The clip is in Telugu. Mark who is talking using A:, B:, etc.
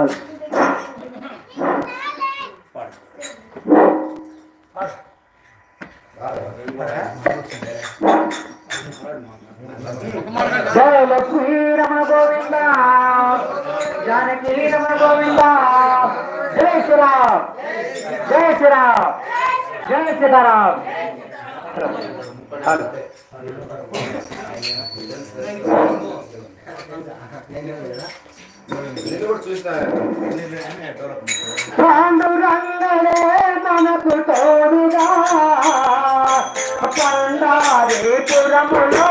A: చాలు
B: జయ లక్ష్మీ రమణ గోవింద జానకీ రమణ గోవింద జయ శ్రీరామ్ జయ శ్రీరామ్ జయ సీతారాం. హలో పాండురంగనే మనకు తోడుగా పండారి పురములో